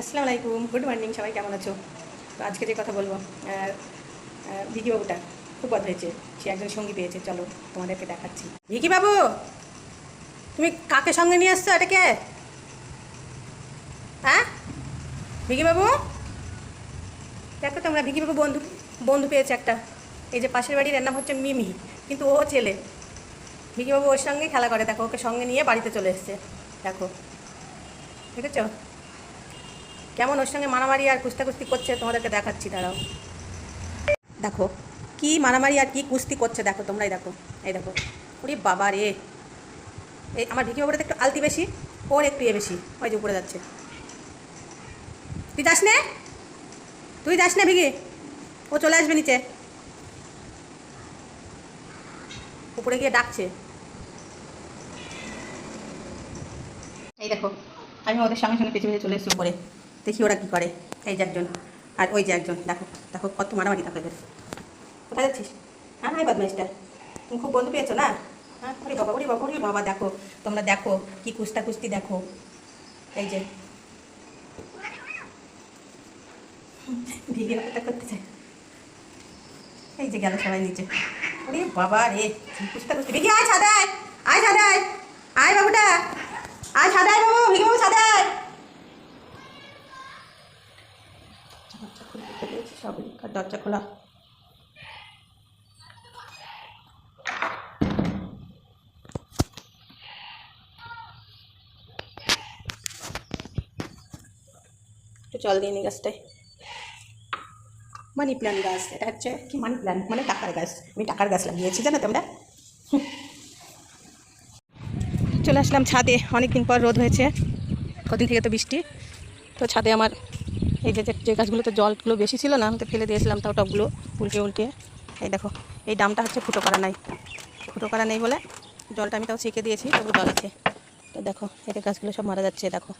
আসসালামু আলাইকুম good morning সবাই কেমন আছো? তো আজকে যে কথা বলব আহ, আহ, ভিকি বাবুটা খুব বদ হয়েছে সে একজন সঙ্গী পেয়েছে চলো তোমাদেরকে দেখাচ্ছি। ভিকি বাবু তুমি কাকে সঙ্গে নিয়ে আসছো এটাকে? হ্যাঁ? ভিকি বাবু দেখো তোমরা ভিকি বাবু বন্ধু বন্ধু পেয়েছে একটা। এই যে পাশের বাড়ির নাম হচ্ছে মিমি কিন্তু ও ছেলে। ভিকি বাবু ওর সঙ্গে খেলা করে দেখো ওকে সঙ্গে নিয়ে বাড়িতে চলে এসছে। দেখো দেখেছ? কেমন ওর সঙ্গে মারামারি আর কুস্তাকুস্তি করছে তোমাদেরকে দেখাচ্ছি, দাঁড়াও। দেখো, কি মারামারি আর কি কুস্তি করছে, দেখো তোমরাই দেখো, এই দেখো। ওরে বাবা রে। এই আমার ভিকি বাবুটা একটু আলতি বেশি, ওর একটু এ বেশি, ওই যে উপরে যাচ্ছে। তুই যাস নে? তুই যাস না ভিকি? ও চলে আসবে নিচে। উপরে গিয়ে ডাকছে। এই দেখো, আমি ওদের সঙ্গে সঙ্গে পেছনে চলে এসেছি উপরে। দেখি ওরা কী করে। এই যে একজন আর ওই যে একজন। দেখো দেখো কত মারামারি থাকে এদের কোথায় যাচ্ছিস? হ্যাঁ হ্যাঁ বদমাইশটা। তুমি খুব বন্ধু পেয়েছ না? হ্যাঁ ওরে বাবা ওরে বাবা ওরে বাবা, দেখো, তোমরা দেখো, কি কুস্তা কুস্তি দেখো। এই যে। ভিগে করতে চাই এই যে গেল সবাই নিচে। ওরে বাবা রে কুস্তা কুস্তি ভিগে, আয় ছাদায় আয়। ছাদায় আয়। বাবুটা। আয় ছাদায় বাবু, ভিগে বাবু ছাদায় সব দরজা খোলা। একটু জল দিয়ে নি গাছটায়। মানি প্ল্যান্ট গাছ, এটা হচ্ছে কি মানি প্ল্যান্ট? মানে টাকার গাছ। আমি টাকার গাছ লাগিয়েছি, জানো তোমরা? চলে আসলাম ছাদে অনেক দিন পর রোদ হয়েছে। কদিন থেকে তো বৃষ্টি। তো ছাদে আমার এই যে, যে- যে গাছগুলোতে জলগুলো বেশি ছিল না, আমি তো ফেলে দিয়েছিলাম তাও টবগুলো উল্টে উল্টে। এই দেখো, এই ডামটা হচ্ছে ফুটো করা নাই। ফুটো করা নেই বলে জলটা আমি তাও ছেঁকে দিয়েছি, তবু জল আছে। তো দেখো এতে গাছগুলো সব মারা যাচ্ছে, দেখো।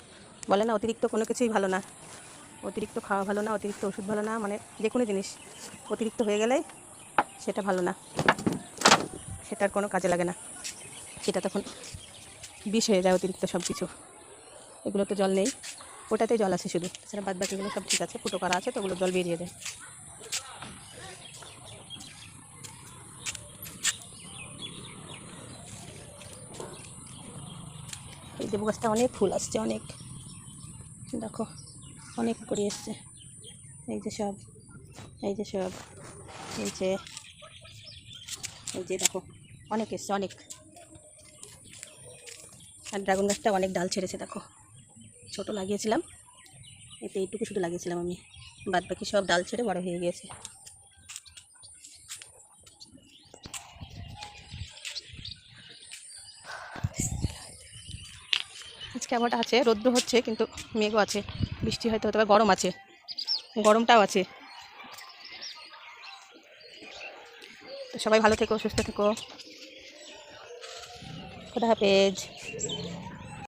বলে না, অতিরিক্ত কোনো কিছুই ভালো না। অতিরিক্ত খাওয়া ভালো না, অতিরিক্ত ওষুধ ভালো না মানে যে কোনো জিনিস। অতিরিক্ত হয়ে গেলেই সেটা ভালো না। সেটার কোনো কাজে লাগে না। সেটা তখন বিষ হয়ে যায় অতিরিক্ত সব কিছু এগুলো তো জল নেই। ওটাতে জল আছে শুধু। তাছাড়া বাদ বাকিগুলো সব ঠিক আছে, ফুটো করা আছে, তো ওগুলো জল বেরিয়ে যায়। এই দেবু গাছটা অনেক ফুল আসছে, অনেক। দেখো, অনেক করে এসছে। এই যে সব, এই যে সব, এই যে এই যে দেখো, অনেক এসছে, অনেক। আর ড্রাগন গাছটা অনেক ডাল ছেড়েছে, দেখো। ছোট লাগিয়েছিলাম। এতে এইটুকু শুধু লাগিয়েছিলাম আমি। বাদ বাকি সব ডাল ছেড়ে বড় হয়ে গিয়েছে আজকে আবহাওয়াটা আছে রৌদ্র হচ্ছে, কিন্তু মেঘও আছে। বৃষ্টি হয়তো হতে পারে, গরম আছে। গরমটাও আছে। তো সবাই ভালো থেকো, সুস্থ থেকো। খোদা হাফেজ।